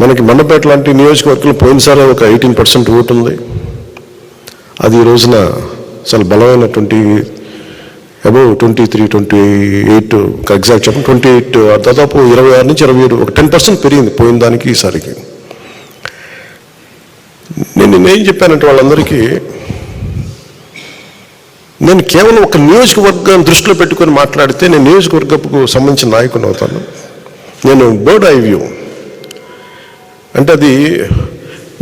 మనకి మండపేట లాంటి నియోజకవర్గంలో పోయినసారి ఒక ఎయిటీన్ పర్సెంట్ ఓటు ఉంది. అది ఈ రోజున చాలా బలమైనటువంటి above twenty three twenty eight exact చెప్పండి ట్వంటీ ఎయిట్ దాదాపు ఇరవై ఆరు నుంచి ఇరవై ఏడు ఒక టెన్ పర్సెంట్ పెరిగింది పోయిన దానికి ఈసారికి నేను నేనేం చెప్పానంటే వాళ్ళందరికీ నేను కేవలం ఒక నియోజకవర్గం దృష్టిలో పెట్టుకొని మాట్లాడితే నేను నియోజకవర్గపు సంబంధించిన నాయకుని అవుతాను. నేను బర్డ్ ఐ వ్యూ. అంటే అది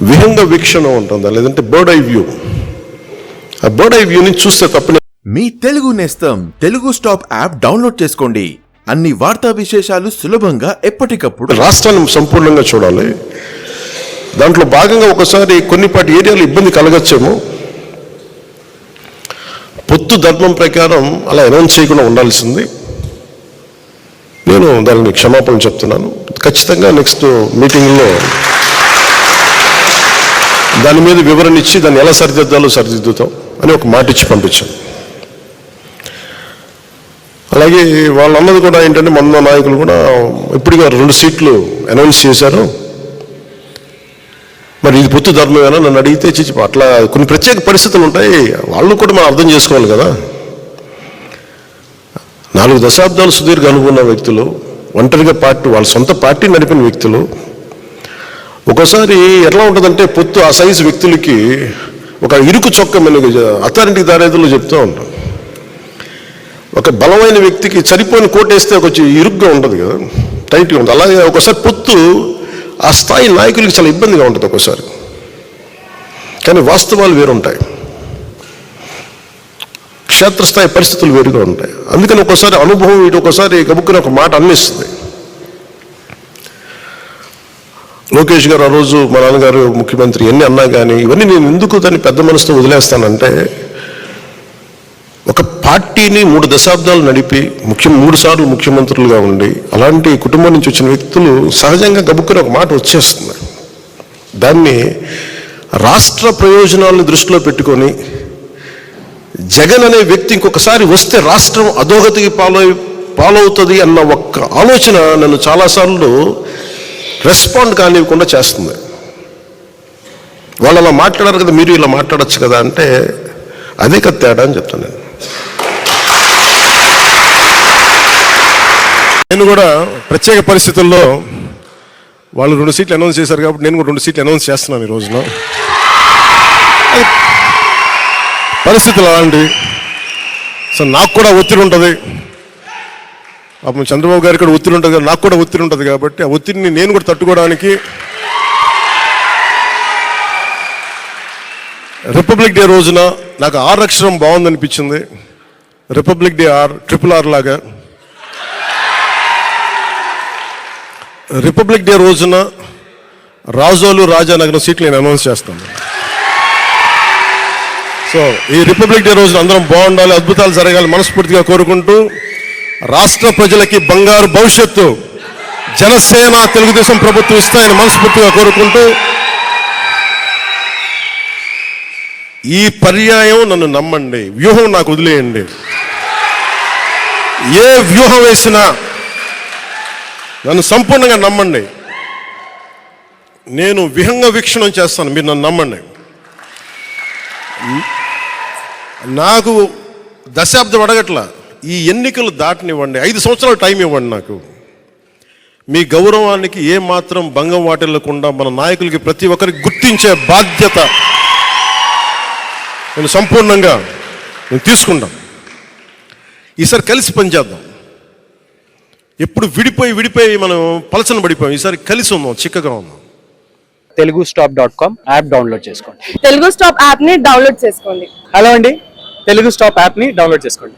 విహంగ వీక్షణ ఉంటుందా? లేదంటే బర్డ్ ఐ వ్యూ? ఆ బర్డ్ ఐ వ్యూని చూస్తే తప్పని మీ తెలుగు నేస్తం తెలుగు స్టాప్ యాప్ డౌన్లోడ్ చేసుకోండి. అన్ని వార్తా విశేషాలు సులభంగా ఎప్పటికప్పుడు రాష్ట్రాన్ని సంపూర్ణంగా చూడాలి. దాంట్లో భాగంగా ఒకసారి కొన్నిపాటి ఏరియాలో ఇబ్బంది కలగచ్చేమో. పొత్తు ధర్మం ప్రకారం అలా అనౌన్స్ చేయకుండా ఉండాల్సింది. నేను దానికి క్షమాపణ చెప్తున్నాను. ఖచ్చితంగా నెక్స్ట్ మీటింగ్లో దాని మీద వివరణ ఇచ్చి దాన్ని ఎలా సరిదిద్దాలో సరిదిద్దుతాం అని ఒక మాట ఇచ్చి పంపించాను అలాగే వాళ్ళు అన్నది కూడా ఏంటంటే మన నాయకులు కూడా ఇప్పటికే రెండు సీట్లు అనౌన్స్ చేశారు. మరి ఇది పొత్తు ధర్మమేనా నన్ను అడిగితే చిచ్చి అట్లా కొన్ని ప్రత్యేక పరిస్థితులు ఉంటాయి. వాళ్ళు కూడా మనం అర్థం చేసుకోవాలి కదా. నాలుగు దశాబ్దాలు సుదీర్ఘ అనుకున్న వ్యక్తులు ఒంటరిగా పార్టీ వాళ్ళ సొంత పార్టీ నడిపిన వ్యక్తులు ఒకసారి ఎట్లా ఉంటుందంటే పొత్తు ఆ సైజు వ్యక్తులకి ఒక ఇరుకు చొక్క మెనుగు అథారిటీ దారేదులో చెప్తూ ఉంటాం. ఒక బలమైన వ్యక్తికి సరిపోయిన కోటేస్తే కొంచెం ఇరుగ్గా ఉంటుంది కదా టైట్గా ఉంటుంది. అలాగే ఒకసారి పొత్తు ఆ స్థాయి నాయకులకి చాలా ఇబ్బందిగా ఉంటుంది ఒకసారి. కానీ వాస్తవాలు వేరుంటాయి. క్షేత్రస్థాయి పరిస్థితులు వేరుగా ఉంటాయి. అందుకని ఒక్కోసారి అనుభవం ఇటు ఒకసారి గబుక్కుని ఒక మాట అన్నిస్తుంది లోకేష్ గారు ఆ రోజు మా నాన్నగారు ముఖ్యమంత్రి ఎన్ని అన్నా కానీ ఇవన్నీ నేను ఎందుకు దాన్ని పెద్ద మనసుతో వదిలేస్తానంటే ఒక పార్టీని మూడు దశాబ్దాలు నడిపి ముఖ్య మూడు సార్లు ముఖ్యమంత్రులుగా ఉండి అలాంటి కుటుంబం నుంచి వచ్చిన వ్యక్తులు సహజంగా గబుక్కుని ఒక మాట వచ్చేస్తుంది. దాన్ని రాష్ట్ర ప్రయోజనాలను దృష్టిలో పెట్టుకొని జగన్ అనే వ్యక్తి ఇంకొకసారి వస్తే రాష్ట్రం అధోగతికి పాలై పాలవుతుంది అన్న ఒక్క ఆలోచన నన్ను చాలాసార్లు రెస్పాండ్ కానివ్వకుండా చేస్తుంది. వాళ్ళు అలా మాట్లాడారు కదా మీరు ఇలా మాట్లాడచ్చు కదా అంటే అదే కదా తేడా అని చెప్తాను నేను. నేను కూడా ప్రత్యేక పరిస్థితుల్లో వాళ్ళు రెండు సీట్లు అనౌన్స్ చేశారు కాబట్టి నేను కూడా రెండు సీట్లు అనౌన్స్ చేస్తున్నాను ఈ రోజున. పరిస్థితులు అలాంటివి సో నాకు కూడా ఒత్తిడి ఉంటుంది. పాపం చంద్రబాబు గారికి కూడా ఒత్తిడి ఉంటుంది కదా, నాకు కూడా ఒత్తిడి ఉంటుంది కాబట్టి ఆ ఒత్తిడిని నేను కూడా తట్టుకోవడానికి రిపబ్లిక్ డే రోజున నాకు ఆర్ అక్షరం బాగుందనిపించింది. Republic day R triple R లాగా. రిపబ్లిక్ డే రోజున రాజోలు రాజానగరం సీట్లు నేను అనౌన్స్ చేస్తాను. సో ఈ రిపబ్లిక్ డే రోజున అందరం బాగుండాలి అద్భుతాలు జరగాలి మనస్ఫూర్తిగా కోరుకుంటూ రాష్ట్ర ప్రజలకి బంగారు భవిష్యత్తు జనసేన తెలుగుదేశం ప్రభుత్వం ఇస్తాయని మనస్ఫూర్తిగా కోరుకుంటూ ఈ పర్యాయం నన్ను నమ్మండి వ్యూహం నాకు వదిలేయండి. ఏ వ్యూహం వేసినా నన్ను సంపూర్ణంగా నమ్మండి. నేను విహంగ వీక్షణం చేస్తాను మీరు నన్ను నమ్మండి. నాకు దశాబ్దం అడగట్లా ఈ ఎన్నికలు దాటనివ్వండి ఐదు సంవత్సరాలు టైం ఇవ్వండి నాకు. మీ గౌరవానికి ఏ మాత్రం భంగం వాటిల్లకుండా మన నాయకులకి ప్రతి ఒక్కరికి గుర్తించే బాధ్యత నేను సంపూర్ణంగా నేను తీసుకుంటాం. ఈసారి కలిసి పనిచేద్దాం. ఎప్పుడు విడిపోయి విడిపోయి మనం పలసన పడిపోయాం. ఈసారి కలిసి ఉందాం చిక్కగా ఉందాం Telugu stop dot com app download చేసుకోండి. తెలుగు స్టాప్ యాప్ని డౌన్లోడ్ చేసుకోండి. హలో అండి. తెలుగు స్టాప్ యాప్ని డౌన్లోడ్ చేసుకోండి.